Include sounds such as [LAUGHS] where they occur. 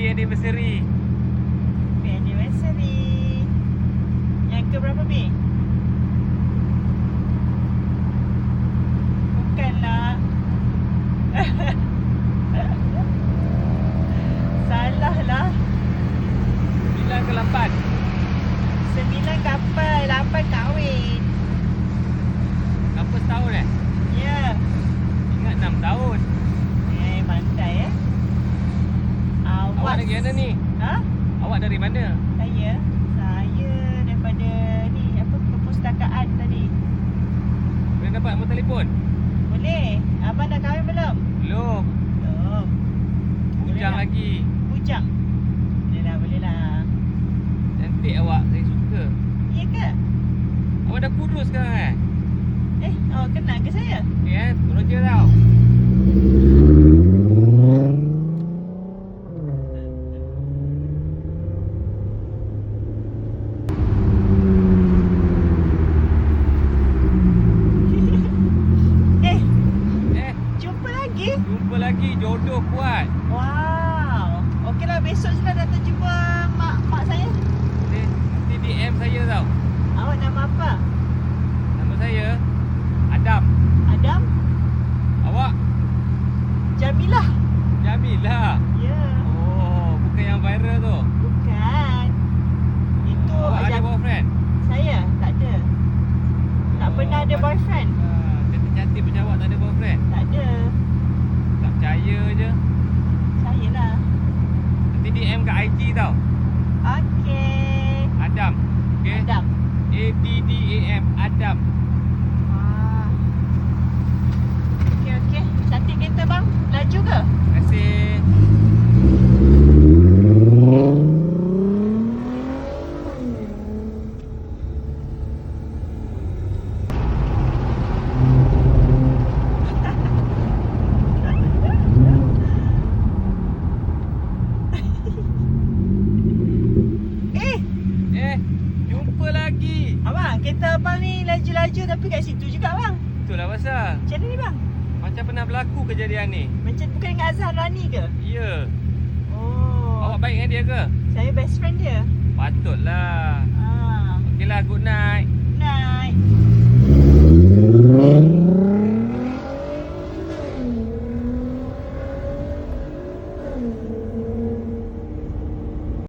Happy anniversary. Happy anniversary. Yang [LAUGHS] ke berapa, Mi? Bukanlah. Salah lah. 9 ke 8? Sembilan kapal, lapan kahwin. Apa setahun eh? Ya. Ingat 6 tahun. Eh, pandai eh. Awas. Awak dari mana ni? Ha? Awak dari mana? Saya. Saya daripada ni, apa, perpustakaan tadi. Boleh dapat nombor telefon? Boleh. Abang dah kahwin belum? Belum. Belum. Bujang Boleh lagi. Bujang. Boleh lah, boleh lah. Cantik awak. Saya suka. Ya ke? Awak dah kurus sekarang eh? Eh, awak kenal ke saya? Ni eh, Roger tau. eh, Eh, jumpa lagi? jumpa lagi. Jodoh kuat. Wow. Okeylah, besok saya datang jumpa mak mak saya. Nanti DM saya tau. Awak nama apa? Nama saya Adam. Adam? Awak Jamilah. Jamilah. Ya, Oh, bukan yang viral tu. bukan. Itu Awak ada Jam- boyfriend? saya, tak ada. Tak Oh, pernah ada boyfriend. Ah, Cantik-cantik macam awak tak ada boyfriend? Tak ada. Percaya je. Saya lah. Nanti DM kat IG tau. Okey. Adam. Okay? Adam. A D D A M Adam. Ah. Okey, okey. Cantik kereta bang. Laju ke? Terima kasih. Eh, Eh, jumpa lagi. Abang, kereta abang ni laju-laju tapi kat situ juga bang. Itulah pasal. Macam mana ni bang? Macam pernah berlaku kejadian ni. Macam bukan dengan Azhar Rani ke? Ya. Oh. Awak baik dengan dia ke? Saya best friend dia. Patutlah. Ah. Okeylah, good night.